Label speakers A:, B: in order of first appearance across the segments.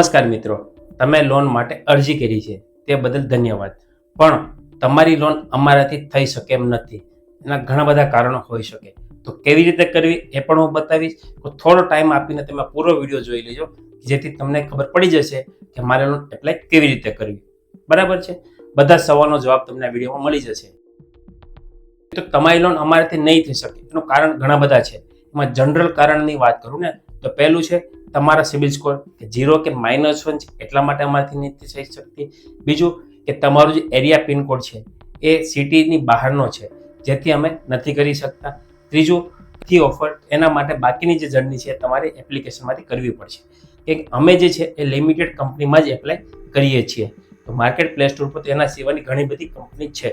A: નમસ્કાર મિત્રો. તમે લોન માટે અરજી કરી છે. તે બદલ ધન્યવાદ. પણ તમારી લોન અમારાથી થઈ શકે એમ નથી. એના ઘણા બધા કારણો હોઈ શકે. તો કેવી રીતે કરવી એ પણ હું બતાવીશ. તો થોડો ટાઈમ આપીને તમે પૂરો વીડિયો જોઈ લેજો, જેથી તમને ખબર પડી જશે કે મારે લોન એપ્લાય કેવી રીતે કરવી. બરાબર છે? બધા સવાલનો જવાબ તમને આ વિડીયોમાં મળી જશે. તો તમારી લોન અમારાથી નહીં થઈ શકે. એનું કારણ ઘણા બધા છે. એમાં જનરલ કારણની વાત કરું ને, તો પહેલું છે તમારા સિબિલ સ્કોર કે ઝીરો કે માઇનસ વન છે, એટલા માટે અમારાથી નથી થઈ શકતી. બીજું કે તમારું જે એરિયા પિનકોડ છે, એ સિટીની બહારનો છે, જેથી અમે નથી કરી શકતા. ત્રીજું ફી ઓફર, એના માટે બાકીની જે જર્ની છે, તમારે એપ્લિકેશનમાંથી કરવી પડશે. કે અમે જે છે, એ લિમિટેડ કંપનીમાં જ એપ્લાય કરીએ છીએ. તો માર્કેટ પ્લે સ્ટોર પર એના સિવાયની ઘણી બધી કંપની છે,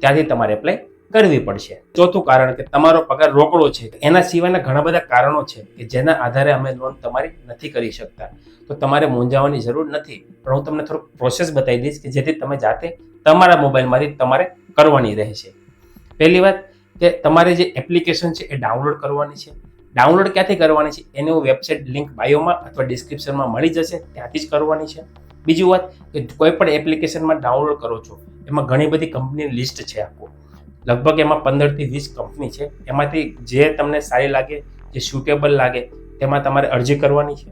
A: ત્યાંથી તમારે એપ્લાય કરવી પડશે. ચોથું કારણ કે તમારો પગાર રોકડો છે. એના સિવાયના ઘણા બધા કારણો છે કે જેના આધારે અમે લોન તમારી નથી કરી શકતા. તો તમારે મૂંઝાવાની જરૂર નથી. પણ હું તમને થોડુંક પ્રોસેસ બતાવી દઈશ કે જેથી તમે જાતે તમારા મોબાઈલમાંથી તમારે કરવાની રહેશે. પહેલી વાત કે તમારે જે એપ્લિકેશન છે એ ડાઉનલોડ કરવાની છે. ડાઉનલોડ ક્યાંથી કરવાની છે? એની હું વેબસાઇટ લિંક બાયોમાં અથવા ડિસ્ક્રિપ્શનમાં મળી જશે. ત્યાંથી જ કરવાની છે. બીજી વાત કે કોઈ પણ એપ્લિકેશનમાં ડાઉનલોડ કરો છો, એમાં ઘણી બધી કંપનીની લિસ્ટ છે આખું લગભગ એમાં પંદરથી વીસ કંપની છે. એમાંથી જે તમને સારી લાગે, જે સુટેબલ લાગે, તેમાં તમારે અરજી કરવાની છે.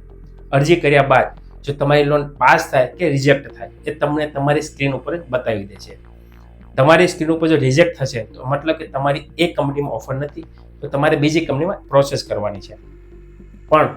A: અરજી કર્યા બાદ જો તમારી લોન પાસ થાય કે રિજેક્ટ થાય, એ તમને તમારી સ્ક્રીન ઉપર જ બતાવી દે છે. તમારી સ્ક્રીન ઉપર જો રિજેક્ટ થશે, તો મતલબ કે તમારી એક કંપનીમાં ઓફર નથી, તો તમારે બીજી કંપનીમાં પ્રોસેસ કરવાની છે. પણ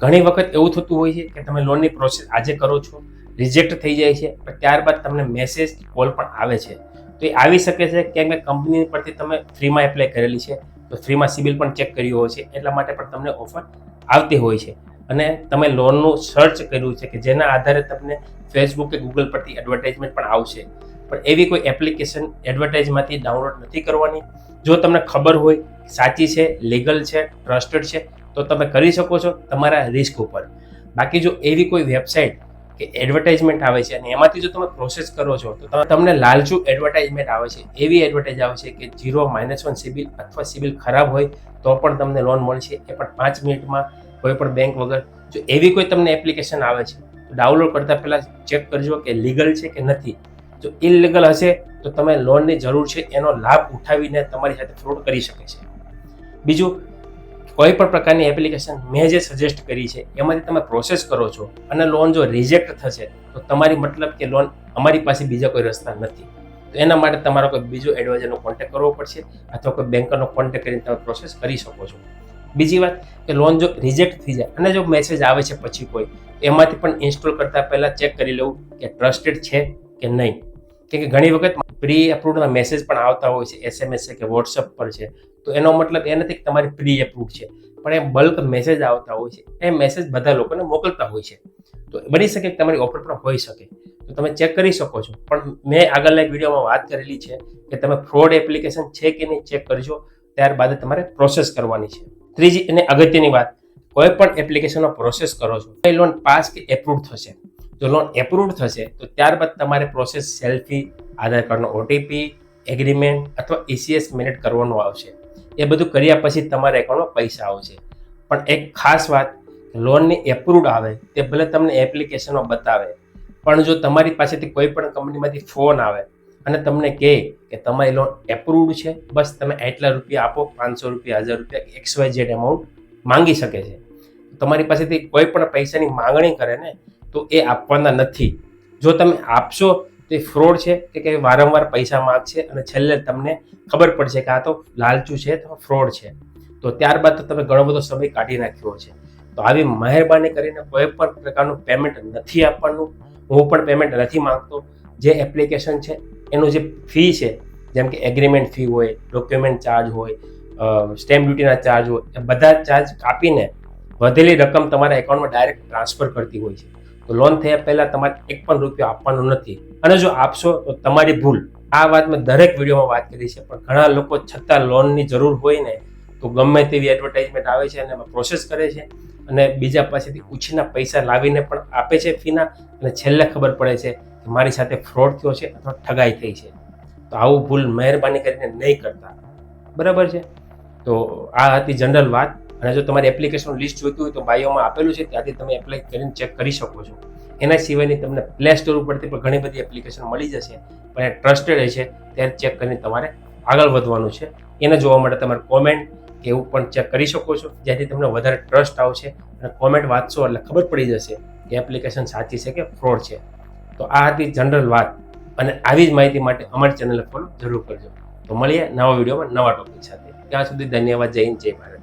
A: ઘણી વખત એવું થતું હોય છે કે તમે લોનની પ્રોસેસ આજે કરો છો રિજેક્ટ થઈ જાય છે ત્યારબાદ તમને મેસેજ કોલ પણ આવે છે. તો એ આવી શકે છે કેમ કે કંપની પરથી તમે ફ્રીમાં એપ્લાય કરેલી છે, તો ફ્રીમાં સિબિલ પણ ચેક કર્યું હોય છે, એટલા માટે પણ તમને ઓફર આવતી હોય છે. અને તમે લોનનું સર્ચ કર્યું છે કે જેના આધારે તમને ફેસબુક કે ગૂગલ પરથી એડવર્ટાઇઝમેન્ટ પણ આવશે. પણ એવી કોઈ એપ્લિકેશન એડવર્ટાઇઝમાંથી ડાઉનલોડ નથી કરવાની. જો તમને ખબર હોય સાચી છે લીગલ છે ટ્રસ્ટેડ છે, તો તમે કરી શકો છો તમારા રિસ્ક ઉપર. બાકી જો એવી કોઈ વેબસાઇટ કે એડવર્ટાઇઝમેન્ટ આવે છે અને એમાંથી જો તમે પ્રોસેસ કરો છો, તો તમે- તમને લાલચુ એડવર્ટાઇઝમેન્ટ આવે છે. એવી એડવર્ટાઇઝ આવે છે કે જીરો માઇનસ વન સિબિલ અથવા સિબિલ ખરાબ હોય, તો પણ તમને લોન મળશે. એ પણ પાંચ મિનિટમાં કોઈ પણ બેંક વગર. જો એવી કોઈ તમને એપ્લિકેશન આવે છે, તો ડાઉનલોડ કરતા પહેલાં ચેક કરજો કે લીગલ છે કે નથી. જો ઇલીગલ હશે, તો તમે લોનની જરૂર છે, એનો લાભ ઉઠાવીને તમારી સાથે ફ્રોડ કરી શકે છે. બીજું કોઈ પણ પ્રકારની એપ્લિકેશન મેં જે સજેસ્ટ કરી છે, એમાંથી તમે પ્રોસેસ કરો છો અને લોન જો રિજેક્ટ થશે, તો તમારી મતલબ કે લોન અમારી પાસે બીજા કોઈ રસ્તા નથી. તો એના માટે તમારો કોઈ બીજો એડવાઇઝરનો કોન્ટેક્ટ કરવો પડશે અથવા કોઈ બેન્કરનો કોન્ટેક્ટ કરીને તમે પ્રોસેસ કરી શકો છો. બીજી વાત કે લોન જો રિજેક્ટ થઈ જાય અને જો મેસેજ આવે છે પછી કોઈ એમાંથી પણ ઇન્સ્ટોલ કરતાં પહેલાં ચેક કરી લેવું કે ટ્રસ્ટેડ છે કે નહીં. કે ઘણી વખત પ્રી એપ્રુવડના મેસેજ પણ આવતા હોય છે એસએમએસ છે કે વોટ્સઅપ પર છે, તો એનો મતલબ એ નથી કે તમારી પ્રી એપ્રુવડ છે. પણ એ બલ્ક મેસેજ આવતા હોય છે, એ મેસેજ બધા લોકોને મોકલતા હોય છે. તો બની શકે કે તમારી ઓફર પણ હોઈ શકે. તો તમે ચેક કરી શકો છો. પણ મેં આગળના એક વિડીયોમાં વાત કરેલી છે કે તમે ફ્રોડ એપ્લિકેશન છે કે નહીં ચેક કરજો, ત્યારબાદ તમારે પ્રોસેસ કરવાની છે. ત્રીજી અને અગત્યની વાત, કોઈ પણ એપ્લિકેશનનો પ્રોસેસ કરો છો એ લોન પાસ કે એપ્રુવ થશે. જો લોન એપ્રુવ થશે, તો ત્યારબાદ તમારે પ્રોસેસ સેલ્ફી આધાર કાર્ડનો ઓટીપી એગ્રીમેન્ટ અથવા ઈસીએસ મેનેટ કરવાનું આવશે. એ બધું કર્યા પછી તમારા એકાઉન્ટમાં પૈસા આવશે. પણ એક ખાસ વાત, લોનની એપ્રુવડ આવે, તે ભલે તમને એપ્લિકેશનો બતાવે, પણ જો તમારી પાસેથી કોઈ પણ કંપનીમાંથી ફોન આવે અને તમને કહે કે તમારી લોન એપ્રુવડ છે, બસ તમે એટલા રૂપિયા આપો, પાંચસો રૂપિયા, હજાર રૂપિયા એક્સ વાય જેડ અમાઉન્ટ માંગી શકે છે. તમારી પાસેથી કોઈ પણ પૈસાની માંગણી કરે ને તો એ આપવાના નથી. જો તમે આપશો, તો એ ફ્રોડ છે કે કે વારંવાર પૈસા માગશે અને છેલ્લે તમને ખબર પડશે કે આ તો લાલચું છે, તો ફ્રોડ છે. તો ત્યારબાદ તો તમે ઘણો બધો સમય કાઢી નાખ્યો છે તો આવી મહેરબાની કરીને કોઈ પણ પ્રકારનું પેમેન્ટ નથી આપવાનું. હું પણ પેમેન્ટ નથી માંગતો. જે એપ્લિકેશન છે, એનું જે ફી છે, જેમ કે એગ્રીમેન્ટ ફી હોય ડોક્યુમેન્ટ ચાર્જ હોય સ્ટેમ્પ ડ્યુટીના ચાર્જ હોય, એ બધા ચાર્જ કાપીને વધેલી રકમ તમારા એકાઉન્ટમાં ડાયરેક્ટ ટ્રાન્સફર કરતી હોય છે. તો લોન થયા પહેલાં તમારે એક પણ રૂપિયો આપવાનો નથી. અને જો આપશો તો તમારી ભૂલ. આ વાત મેં દરેક વિડીયોમાં વાત કરી છે, પણ ઘણા લોકો છતાં લોનની જરૂર હોય ને, તો ગમે તેવી એડવર્ટાઇઝમેન્ટ આવે છે અને પ્રોસેસ કરે છે. અને બીજા પાસેથી ઉછીના પૈસા લાવીને પણ આપે છે ફીના, અને છેલ્લે ખબર પડે છે કે મારી સાથે ફ્રોડ થયો છે અથવા ઠગાઈ થઈ છે. તો આવું ભૂલ મહેરબાની કરીને નહીં કરતા. બરાબર છે? તો આ હતી જનરલ વાત. અને જો તમારી એપ્લિકેશન લિસ્ટ જોઈતી હોય તો બાયોમાં આપેલું છે, ત્યાંથી તમે એપ્લાય કરીને ચેક કરી શકો છો. એના સિવાયની તમને પ્લે સ્ટોર ઉપરથી પણ ઘણી બધી એપ્લિકેશન મળી જશે, પણ એ ટ્રસ્ટેડ છે, ત્યારે ચેક કરીને તમારે આગળ વધવાનું છે. એને જોવા માટે તમારે કોમેન્ટ કે એવું પણ ચેક કરી શકો છો, જેથી તમને વધારે ટ્રસ્ટ આવશે અને કોમેન્ટ વાંચશો એટલે ખબર પડી જશે કે એપ્લિકેશન સાચી છે કે ફ્રોડ છે. તો આ હતી જનરલ વાત, અને આવી જ માહિતી માટે અમારી ચેનલને ફોલો જરૂર કરજો. તો મળીએ નવા વિડીયોમાં નવા ટોપિક સાથે. ત્યાં સુધી ધન્યવાદ, જય હિન્દ, જય ભારત.